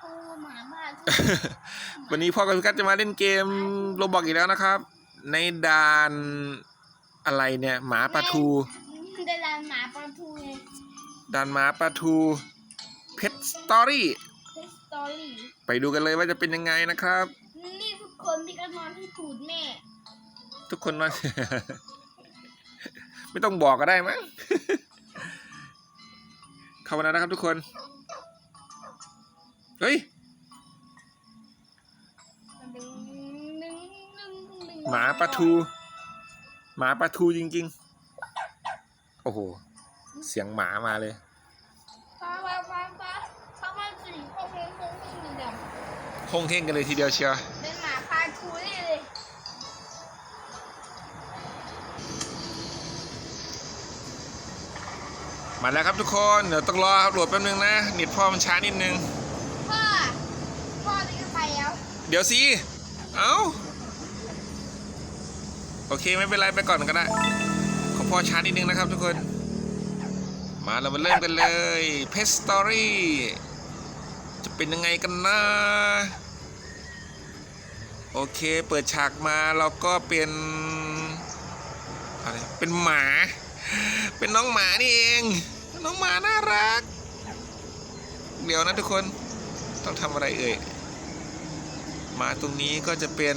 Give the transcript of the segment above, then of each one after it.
ทูหมาบ้าทูวันนี้พ่อกับพี่กัสจะมาเล่นเกมโรบอกอีกแล้วนะครับ ในด่านอะไรเนี่ย หมาปลาทูเดลานหมาปลาทูไงด่านหมาปลาทูเพชสตอรี่เพสตอรี่ไปดูกันเลยว่าจะเป็นยังไงนะครับ นี่ทุกคนที่ก็นอนที่ตูดแม่ ทุกคนมาไม่ต้องบอกก็ได้มั้งเข้ามาแล้วนะครับทุกคน เฮ้ย หมาปลาทู หมาปลาทูจริง ๆ โอ้โห เสียงหมามาเลยฟ้าฟ้าฟ้าฟ้าฟ้าฟ้าสีโค้งโค้งโค้งโค้งเหมือนเดิมคงเท่งกันเลยทีเดียวเชียว เป็นหมาปลาทูนี่เลย มาแล้วครับทุกคน เดี๋ยวต้องรอโหลดแป๊บนึงนะเน็ตพ่อมันช้านิดนึง พ่อพ่อจะไปแล้ว เดี๋ยวสิ เอ้า โอเคไม่เป็นไรไปก่อนก็ได้ ขอพอช้านิดนึงนะครับทุกคน มาเรามาเริ่มกันเลย เพสตอรี่จะเป็นยังไงกันนะ โอเคเปิดฉากมาเราก็เป็นอะไรเป็นหมา เป็นน้องหมานี่เอง น้องหมาน่ารัก เดี๋ยวนะทุกคนต้องทำอะไรเอ่ย มาตรงนี้ก็จะเป็น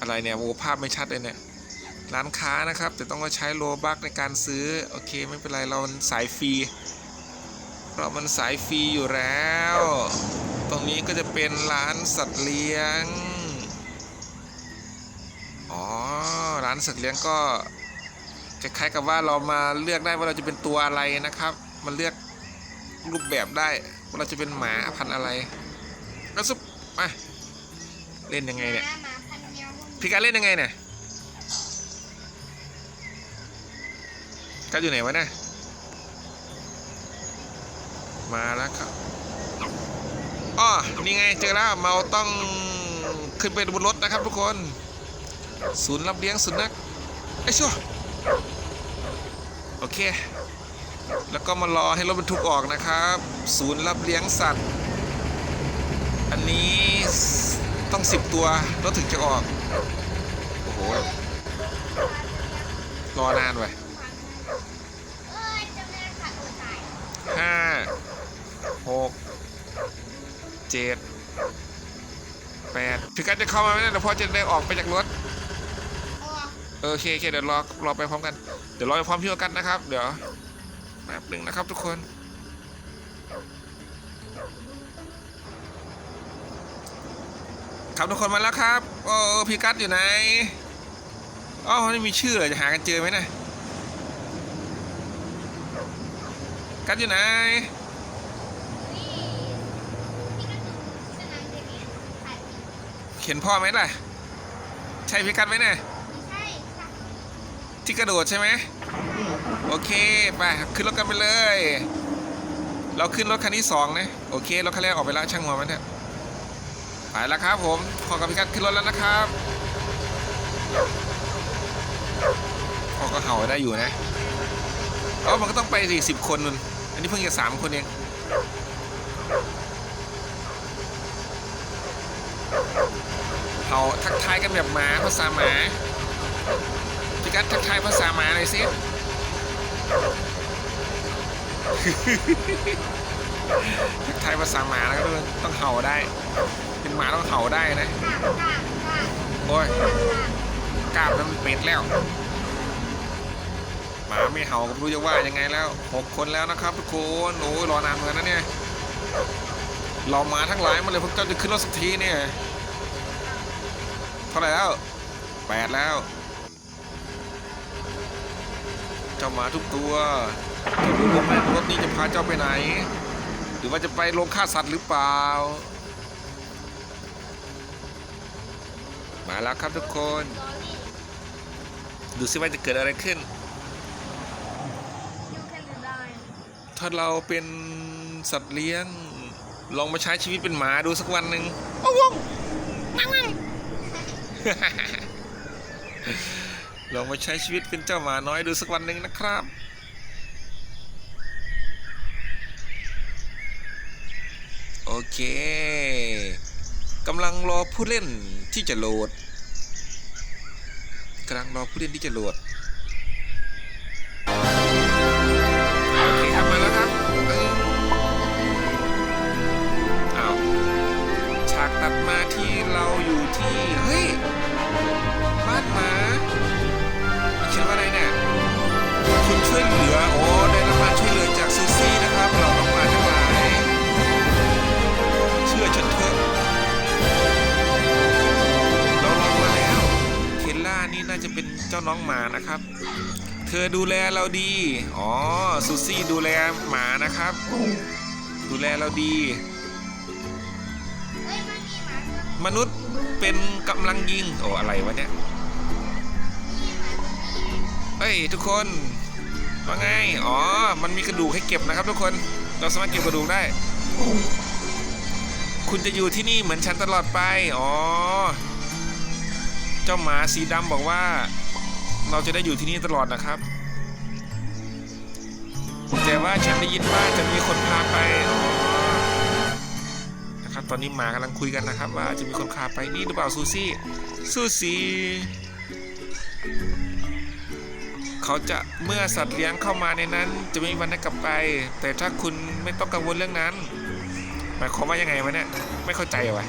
อะไรเนี่ยโอ้ภาพไม่ชัดเลยเนี่ยร้านค้านะครับ แต่ต้องใช้โลบักในการซื้อ โอเคไม่เป็นไรเรามันสายฟรีเรามันสายฟรีอยู่แล้ว ตรงนี้ก็จะเป็นร้านสัตว์เลี้ยง อ๋อ ร้านสัตว์เลี้ยงก็คล้ายๆกับว่าเรามาเลือกได้ว่าเราจะเป็นตัวอะไรนะครับ มันเลือกรูปแบบได้ว่าเราจะเป็นหมาพันธุ์อะไรก็ซุป มาเล่นยังไงเนี่ยหมาหมาพันเดียวพี่การเล่นยังไงเนี่ยการอยู่ไหนวะเนี่ยมาแล้วครับอ๋อนี่ไงเจอแล้วเราต้องขึ้นไปบนรถนะครับทุกคน ศูนย์รับเลี้ยงสุนัขไอ้ชั่วโอเค แล้วก็มารอให้รถบรรทุกออกนะครับ ศูนย์รับเลี้ยงสัตว์อั นนี้ต้องสิบตัวรถถึงจะออก โอ้โห รอนานไปเอ้ยเจ้าแม่ขาดโอตายห้าหกเจ็ดแปดพี่กัสจะเข้ามาไหมเนี่ยเดี๋ยวพ่อจะได้ออกไปจากรถอ๋อเออโอเคโอเคเดี๋ยวรอรอไปพร้อมกัน เดี๋ยวรอไปพร้อมพี่กันนะครับ เดี๋ยวแป๊บหนึ่งนะครับทุกคน ครับทุกคนมาแล้วครับโอ้พี่กัสอยู่ไหนอ๋อไม่มีชื่อเหรอจะหากันเจอไหมเนะกัสอยู่ไหนเด็กเนี่ยถ่ายเห็นพ่อไหมล่ะ ใช่พี่กัสไหมเนี่ยใช่ค่ะที่กระโดดใช่ไหมโอเคไปขึ้นรถกันไปเลย เราขึ้นรถคันที่สองนะโอเครถคันแรกออกไปแล้วช่างหัวมันเถอะ ไปแล้วครับผมพอกับพี่กัดขึ้นรถแล้วนะครับพอก็เห่าได้อยู่นะเออมันก็ต้องไปสี่สิบคนนุ่นอันนี้เพิ่งจะสามคนเอง เห่าทักทายกันแบบหมาภาษาหมาพี่กัดทักทายภาษาหมาหน่อยสิทักทายภาษาหมาแล้วก็ต้องต้องเห่าได้ หมาต้องเห่าได้นะ โอ้ยกล้ามนั้นเป็ดแล้ว หมาไม่เห่าก็ไม่รู้จะว่ายังไงแล้วหกคนแล้วนะครับทุกคนโอ้ยรอนานเหมือนกันนะเนี่ยเรามาทั้งหลายมาเลยพวกเจ้าจะขึ้นรถสักทีเนี่ยเท่าไหร่แล้วแปดแล้ว เจ้าหมาทุกตัวจ้ารู้ไหมรถนี้จะพาเจ้าไปไหน หรือว่าจะไปโรงฆ่าสัตว์หรือเปล่า มาแล้วครับทุกคนลอรี่ดูซิว่าจะเกิดอะไรขึ้นยูแคนดูได้ถ้าเราเป็นสัตว์เลี้ยง ลองมาใช้ชีวิตเป็นหมาดูสักวันหนึ่งโอ้โหนั่งนั่งลองมาใช้ชีวิตเป็นเจ้าหมาน้อยดูสักวันหนึ่งนะครับเค กำลังรอผู้เล่น ที่จะโหลดกำลังรอผู้เล่นที่จะโหลด เจ้าน้องหมานะครับ เธอดูแลเราดี อ๋อซูซี่ดูแลหมานะครับ ดูแลเราดีเอ้ยมันมีหมามนุษย์เป็นกำลังยิง โอ้อะไรวะเนี่ยเฮ้ยทุกคนว่าไงอ๋อ มันมีกระดูกให้เก็บนะครับทุกคน เราสามารถเก็บกระดูกได้ คุณจะอยู่ที่นี่เหมือนฉันตลอดไป อ๋อ เจ้าหมาสีดำบอกว่า เราจะได้อยู่ที่นี่ตลอดนะครับ แต่ว่าฉันได้ยินว่าจะมีคนพาไปนะครับ ตอนนี้หมากำลังคุยกันนะครับ ว่าจะมีคนพาไปนี่หรือเปล่าซูซี่ซูซี่เขาจะเมื่อสัตว์เลี้ยงเข้ามาในนั้น จะไม่มีวันได้กลับไป แต่ถ้าคุณไม่ต้องกังวลเรื่องนั้นหมายความว่ายังไงวะเนี่ยไม่เข้าใจวะ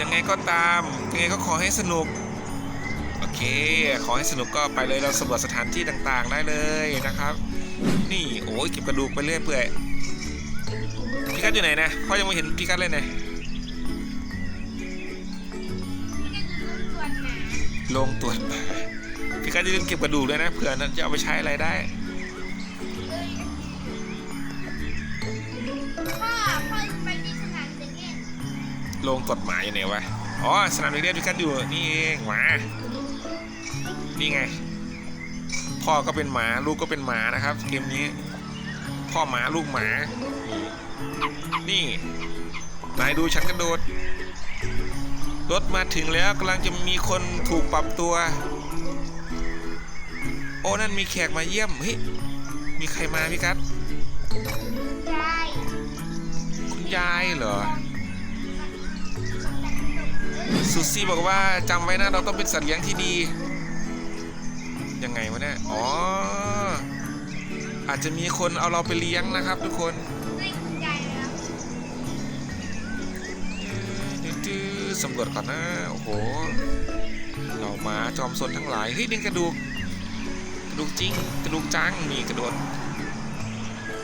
ยังไงก็ตาม ยังไงก็ขอให้สนุก โอเค ขอให้สนุกก็ไปเลยเราสำรวจสถานที่ต่างๆ ได้เลยนะครับ นี่โอ้ยเก็บกระดูกไปเรื่อยเปื่อยพี่กัดอยู่ไหนนะพ่อยังไม่เห็นพี่กัดเลยนะที่จะดูตรวจหมาลงตรวจพี่กัดจะลืมเก็บกระดูกด้วยนะเผื่อนั้นจะเอาไปใช้อะไรได้ ลงตรวจหมาอยู่ไหนวะ อ๋อ สนามเด็กเล่นพี่กัดอยู่ นี่เองหมา นี่ไง พ่อก็เป็นหมา ลูกก็เป็นหมานะครับ เกมนี้ พ่อหมาลูกหมา นี่ นายดูฉันกระโดด รถมาถึงแล้วกำลังจะมีคนถูกปรับตัว โอ้ นั่นมีแขกมาเยี่ยม เฮ้ย มีใครมาพี่กัดยายคุณยายเหรอ ซูซี่บอกว่าจำไว้นะเราต้องเป็นสัตว์เลี้ยงที่ดี ยังไงวะเนี่ยอ๋อ อาจจะมีคนเอาเราไปเลี้ยงนะครับทุกคนไม่คุณยายแล้วดื้อสำรวจก่อนนะโอ้โหเรามาจอมสนทั้งหลายเฮ้ยนี่กระดูกกระดูกจริงกระดูกจังมีกระโดด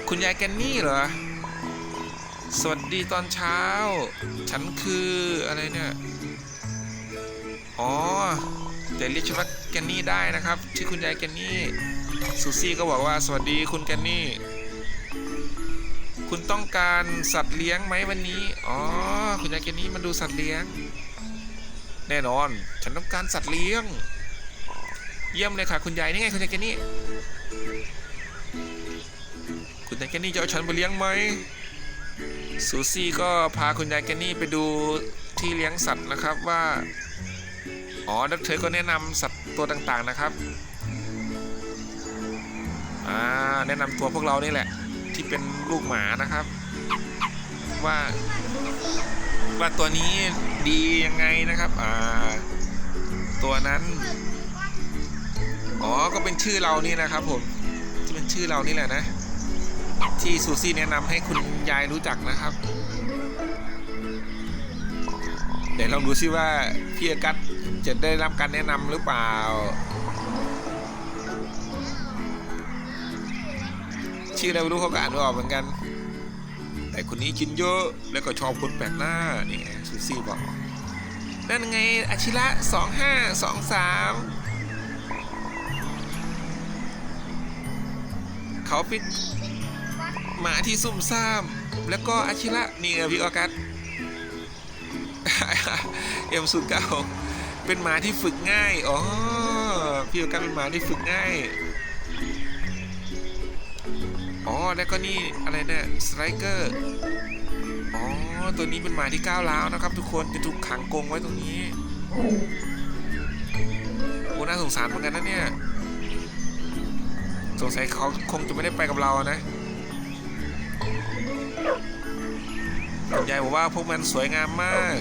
คุณยายแกนนี่เหรอสวัสดีตอนเช้า ฉันคืออะไรเนี่ย อ๋อเรียกฉันว่าแกนนี่ได้นะครับ ชื่อคุณยายแกนนี่ซูซี่ก็บอกว่าสวัสดีคุณแกนนี่ คุณต้องการสัตว์เลี้ยงไหมวันนี้ อ๋อ คุณยายแกนนี่มาดูสัตว์เลี้ยง แน่นอน ฉันต้องการสัตว์เลี้ยง เยี่ยมเลยค่ะ คุณยายนี่ไงคุณยายแกนนี่ คุณยายแกนนี่จะเอาฉันไปเลี้ยงไหมซูซี่ก็พาคุณยายแกนนี่ไปดูที่เลี้ยงสัตว์นะครับว่า อ๋อแล้วเธอก็แนะนำสัตว์ตัวต่างๆนะครับอ่าแนะนำตัวพวกเรานี่แหละ ที่เป็นลูกหมานะครับ ว่า ว่าตัวนี้ดียังไงนะครับอ่าตัวนั้นอ๋อก็เป็นชื่อเรานี่นะครับผมที่เป็นชื่อเรานี่แหละนะ ที่ซูซี่แนะนำให้คุณยายรู้จักนะครับ เดี๋ยวลองดูซิว่าพี่อกัสจะได้รับการแนะนำหรือเปล่า ชื่ออะไรไม่รู้เขาก็อ่านไม่ออกเหมือนกัน แต่คนนี้กินเยอะแล้วก็ชอบคนแปลกหน้านี่ไงซูซี่บอกนั่นไงอาชิระสองห้าสองสามเขาเป็นหมาที่ซุ่มซ่าม แล้วก็อาชิระนี่ไงพี่ออกัส เอ็มสุดเก้าเป็นหมาที่ฝึกง่าย อ๋อ พี่ออกัสเป็นหมาที่ฝึกง่าย อ๋อ แล้วก็นี่อะไรเนี่ยสไตรเกอร์ อ๋อ ตัวนี้เป็นหมาที่ก้าวร้าวนะครับ ทุกคนจะถูกขังกรงไว้ตรงนี้ โอ้น่าสงสารเหมือนกันนะเนี่ย สงสัยเขาคงจะไม่ได้ไปกับเรานะคุณยายบอกว่าพวกมันสวยงามมาก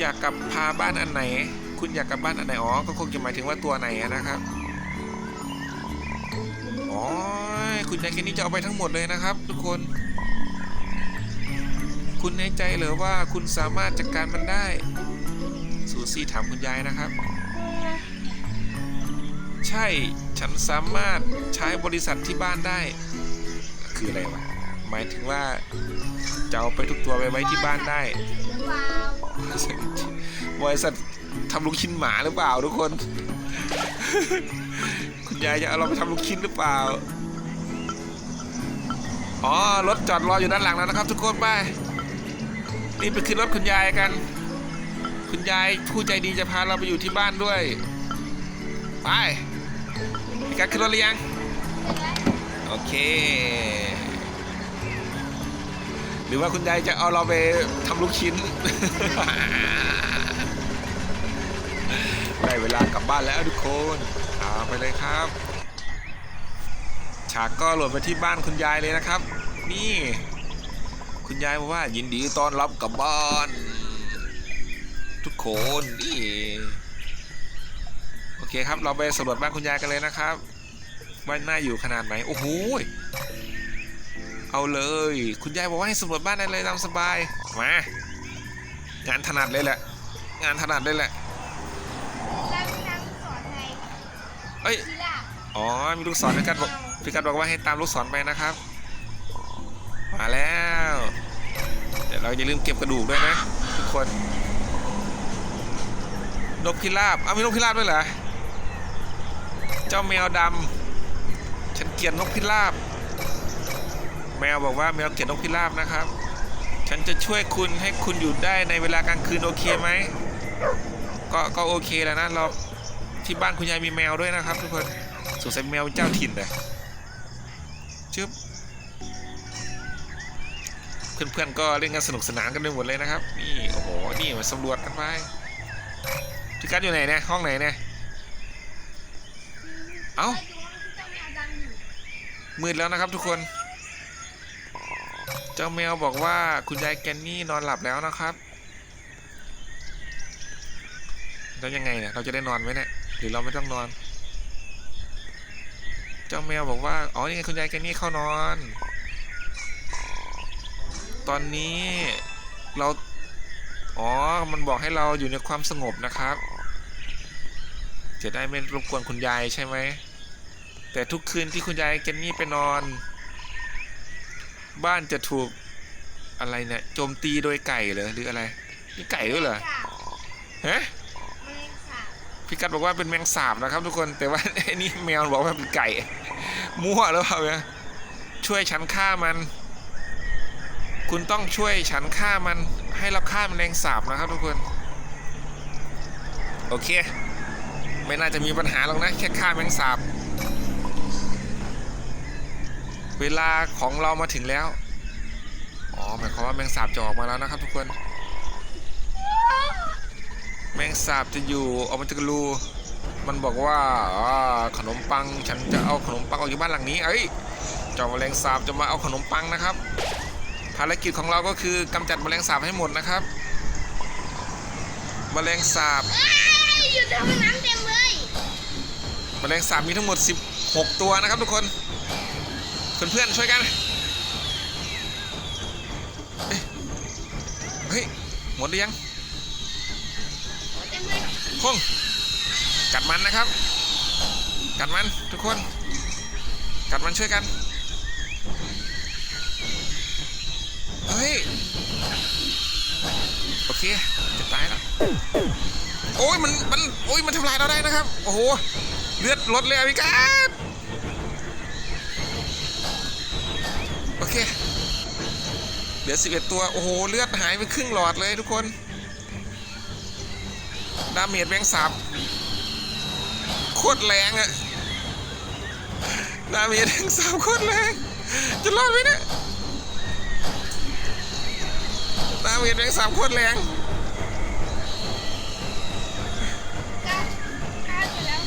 อยากกลับพาบ้านอันไหน คุณอยากกลับบ้านอันไหนอ๋อก็คงจะหมายถึงว่าตัวไหนนะครับอ๋อคุณยายแค่นี้จะเอาไปทั้งหมดเลยนะครับ ทุกคน คุณในใจเหรือว่าคุณสามารถจัดการมันได้ซูซี่ถามคุณยายนะครับ ใช่ฉันสามารถใช้บริษัทที่บ้านได้ คืออะไรวะหมายถึงว่าจะเอาไปทุกตัวไปไว้ที่บ้านได้ หรือเปล่า บริษัททำลูกชิ้นหมาหรือเปล่าทุกคน คุณยายจะเอาเราไปทำลูกชิ้นหรือเปล่า อ๋อ รถจอดรออยู่ด้านหลังแล้วนะครับ ทุกคนไป นี่ไปขึ้นรถคุณยายกัน คุณยายผู้ใจดีจะพาเราไปอยู่ที่บ้านด้วย ไปกัดขึ้นรถหรือยัง โอเค หรือว่าคุณยายจะเอาเราไปทำลูกชิ้น ได้เวลากลับบ้านแล้วทุกคนเอาไปเลยครับ ฉากก็โหลดไปที่บ้านคุณยายเลยนะครับ นี่ คุณยายบอกว่ายินดีต้อนรับกลับบ้าน ทุกคนนี่โอเคครับเราไปสำรวจบ้านคุณยายกันเลยนะครับบ้านน่าอยู่ขนาดไหน โอ้โห เอาเลย คุณยายบอกว่าให้สำรวจบ้านได้เลยตามสบาย มา งานถนัดเลยแหละ งานถนัดเลยแหละแล้วมีนางสอนไงเอ้ยทีละอ๋อ มีลูกศรพี่กัดบอกพี่กัดบอกว่าให้ตามลูกศรไปนะครับ มาแล้ว เดี๋ยวเราอย่าลืมเก็บกระดูกด้วยนะทุกคน นกพิราบเอามีนกพิราบด้วยเหรอ เจ้าแมวดำ ฉันเกลียดนกพิราบ แมวบอกว่าแมวเกลียดนกพิราบนะครับ ฉันจะช่วยคุณให้คุณอยู่ได้ในเวลากลางคืนโอเคไหม ก็ก็โอเคแล้วนะเราที่บ้านคุณยายมีแมวด้วยนะครับทุกคนสงสัยแมวเป็นเจ้าถิ่นเลยชึบเพื่อนๆก็เล่นกันสนุกสนานกันไปหมดเลยนะครับ นี่โอ้โหนี่มาสำรวจกันไปพี่กัดอยู่ไหนเนี่ยห้องไหนเนี่ยเอ้าไปดูว่ามันคือเจ้ามืดแล้วนะครับทุกคน เจ้าแมวบอกว่าคุณยายแกนนี่นอนหลับแล้วนะครับ แล้วยังไงเนี่ย เราจะได้นอนไหมเนี่ย หรือเราไม่ต้องนอน เจ้าแมวบอกว่า อ๋อ นี่ไงคุณยายแกนนี่เข้านอน ตอนนี้เรา อ๋อ มันบอกให้เราอยู่ในความสงบนะครับ จะได้ไม่รบกวนคุณยายใช่ไหม แต่ทุกคืนที่คุณยายแกนนี่ไปนอน บ้านจะถูกอะไรเนี่ยโจมตีโดยไก่เหรอหรืออะไรมีไก่ด้วยเหรอสาบฮะแมลงสาบพี่กัดบอกว่าเป็นแมงสาบนะครับ ทุกคนแต่ว่าไอ้นี่แมวบอกว่าเป็นไก่มั่วหรือเปล่าเนี่ยช่วยฉันฆ่ามัน คุณต้องช่วยฉันฆ่ามันให้เราฆ่าแมลงสาบนะครับทุกคน โอเค ไม่น่าจะมีปัญหาหรอกนะแค่ฆ่าแมงสาบ เวลาของเรามาถึงแล้ว อ๋อหมายความว่าแมงสาบจะออกมาแล้วนะครับ ทุกคน แมงสาบจะอยู่ออกมาจากรูมันบอกว่าอ่าขนมปังฉันจะเอาขนมปังออกจากบ้านหลังนี้เอ้ยเจ้าแมลงสาบจะมาเอาขนมปังนะครับ ภารกิจของเราก็คือกำจัดแมลงสาบให้หมดนะครับ แมลงสาบเอ้ยอยู่ตรงนั้นเต็มเลยแมลงสาบมีทั้งหมด 16 ตัวนะครับทุกคน เพื่อนๆช่วยกันเอ้ยเฮ้ยหมดหรือยังคงกัดมันนะครับ กัดมันทุกคน กัดมันช่วยกันเฮ้ยโอเคจะตายแล้วโอ้ยมันมันโอ้ยมันทำลายเราได้นะครับ โอ้โหเลือดลดเลยอะพี่กัดโลือ 11 ตัว โอ้โห เลือดหายไปครึ่งหลอดเลยทุกคน ดาเมจแมงสาบโคตรแรงอะดาเมจแมงสาบโคตรแรง จะรอดไหมเนี่ยดาเมจแมงสาบโคตรแรงก้าวก้าวไปแล้ว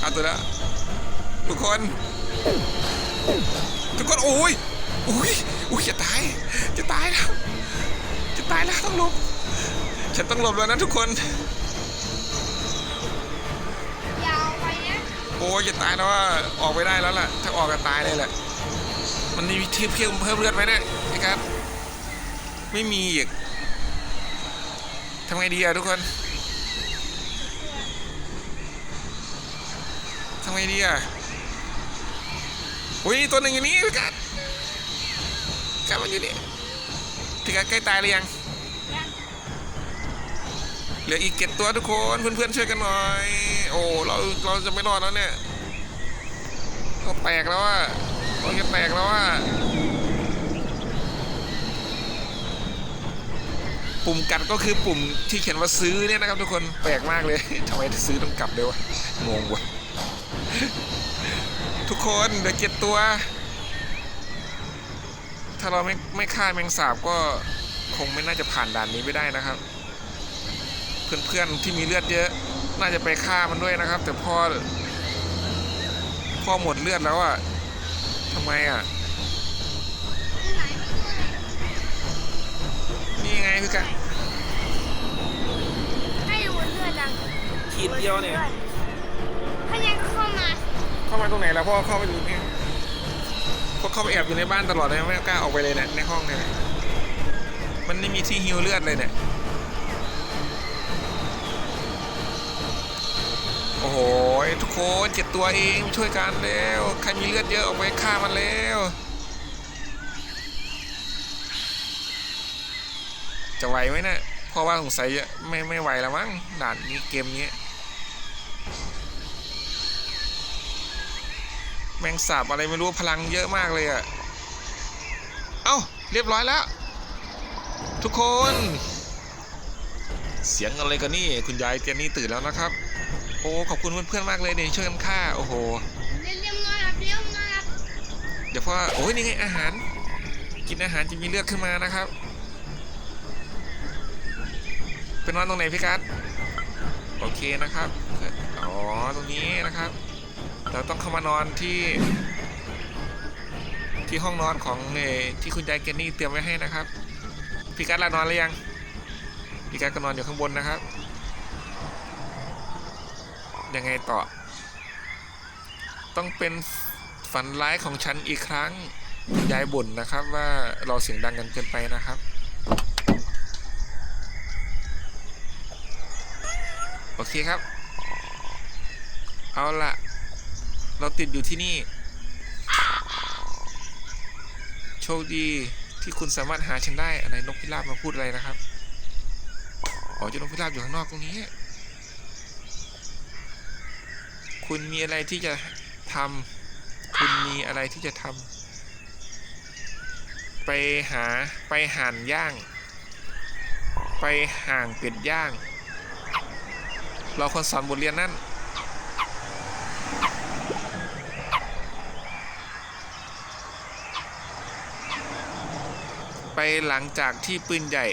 เอาตัวละอุ้ยทุกคน ทุกคน โอ้ย โอ้ย อ้ยจะตาย จะตายแล้ว จะตายแล้วต้องหลบ ฉันต้องหลบแล้วนะทุกคน ยาวไปนะโอ้ยจะตายแล้วว่าออกไปได้แล้วล่ะ ถ้าออกก็ตายเลยแหละ มันมีที่เพิ่มเพิ่มเลือดไหมเนี่ยไอ้การดไม่มีอีกทำไงดีอะทุกคนทำไงดีอะอุ้ยตัวหนึ่งอยู่นี่พี่กัด กัดมันอยู่นี่พี่กัดใกล้ตายหรือยังเหลืออีกเจ็ดตัวทุกคนเพื่อนๆช่วยกันหน่อย โอ้เราเราจะไม่รอดแล้วเนี่ยเราแตกแล้วอะเราจะแตกแล้วอะปุ่มกัดก็คือปุ่มที่เขียนว่าซื้อเนี่ยนะครับทุกคนแปลกมากเลยทำไมซื้อต้องกลับด้วยวะงงวะทุกคนเหลือเจ็ดตัว ถ้าเราไม่ไม่ฆ่าแมงสาบก็คงไม่น่าจะผ่านด่านนี้ไปได้นะครับ เพื่อนๆที่มีเลือดเยอะ น่าจะไปฆ่ามันด้วยนะครับ แต่พ่อพ่อหมดเลือดแล้วอะ่ะทำไมอะ่ะที่ไหนไม่รู้เลยนี่ไงพี่กะให้ดูเลือดดังขีดเดียวเนี่ย ถ้ายังเข้ามา เข้ามาตรงไหนแล้วพ่อเข้าไปดูเนี่ ยพ่อเข้าไปแอบอยู่ในบ้านตลอดเลยไม่กล้าออกไปเลยเนี่ยในห้องเนี่ยมันไม่มีที่ฮิวเลือดเลยเนี่ยโอ้โหทุกคนเจ็ดตัวเองช่วยกันแล้วใครมีเลือดเยอะออกไปฆ่ามันแล้วจะไหวไหมเนะี่ยเพราะว่าสงสัยไม่ไม่ไหวแล้วมั้งด่านนี้เกมนี้ แมงสาบอะไรไม่รู้พลังเยอะมากเลยอะเอ้าเรียบร้อยแล้ว ทุกคน เสียงอะไรกันนี่ คุณยายเจนนี่ตื่นแล้วนะครับ โอ้ ขอบคุณเพื่อนๆมากเลยเนี่ยช่วยกันฆ่า โอ้โหเรียมเรียมนอนหลับเรียมนอนหลับเดี๋ยวพ่อโอ้ยนี่ไงอาหาร กินอาหารจะมีเลือดขึ้นมานะครับเป็นนอนตรงไหนพี่กัสโอเคนะครับ อ๋อ ตรงนี้นะครับ เราต้องเข้ามานอนที่ ที่ห้องนอนของเอที่คุณยายเกนนี่เตรียมไว้ให้นะครับ พี่กัสลานอนหรือยัง พี่กัสก็นอนอยู่ข้างบนนะครับ ยังไงต่อ ต้องเป็นฝันร้ายของฉันอีกครั้ง ยายบ่นนะครับว่าเราเสียงดังกันเกินไปนะครับ โอเคครับ เอาละ เราติดอยู่ที่นี่ โชคดีที่คุณสามารถหาฉันได้อะไรนกพิราบมาพูดอะไรนะครับอ๋อเจ้านกพิราบอยู่ข้างนอกตรงนี้ คุณมีอะไรที่จะทำคุณมีอะไรที่จะทำไปหาไปห่านย่าง ไปห่างเป็ดย่าง เราควรสอนบทเรียนนั่น หลังจากที่ปืนใหญ่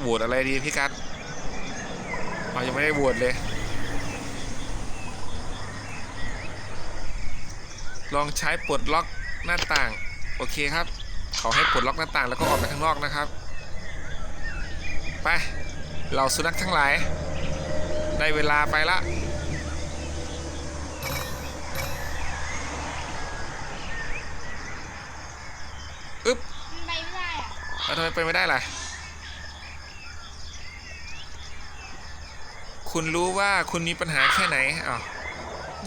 โหวตอะไรดีพี่กัสเรายังไม่ได้โหวตเลย ลองใช้ปลดล็อกหน้าต่าง โอเคครับ เขาให้ปลดล็อกหน้าต่างแล้วก็ออกไปข้างนอกนะครับ ไป เราสุนัขทั้งหลาย ได้เวลาไปละ อึ๊บ มันไปไม่ได้อะ แล้วทำไมไปไม่ได้ล่ะ คุณรู้ว่าคุณมีปัญหาแค่ไหนอ้าว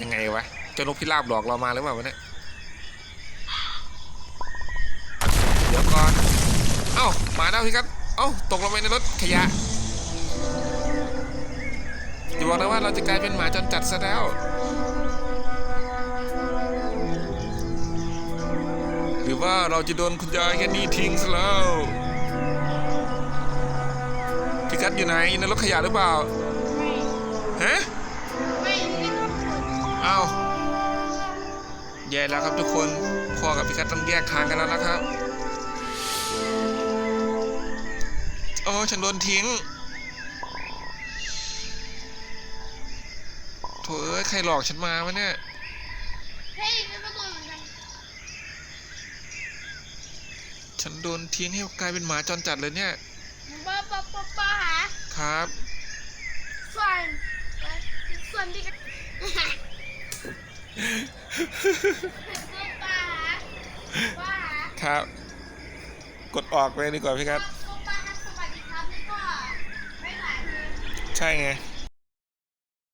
ยังไงวะเจ้านกพิราบหลอกเรามาหรือเปล่าวะเนี่ยเดี๋ยวก่อน เอ้ามาแล้วพี่ครับ เอ้าตกลงไปในรถขยะอย่าบอกนะว่าเราจะกลายเป็นหมาจรจัดซะแล้ว ว่าเราจะโดนคุณยายแค่นี้ทิ้งซะแล้วพี่กัดอยู่ไหนอยู่ในรถขยะหรือเปล่าไม่ฮะไม่ไม่ต้องเอ้าแย่แล้วครับทุกคนพ่อกับพี่กัดต้องแยกทางกันแล้วนะครับโอ้ฉันโดนทิ้งโถเอ้ยใครหลอกฉันมาวะเนี่ย เฮ้ยเป็นประตูเหมือนกัน ฉันโดนทิ้งให้กลายเป็นหมาจรจัดเลยเนี่ย ป้าป้าป้าป้าหาครับ ส่วนเอ่อส่วนที่กันป้าหาป้าหาครับ กดออกเลยดีกว่าพี่ครับ ป้าป้าครับสวัสดีครับนี่ก็ไม่หลายเลย ใช่ไงส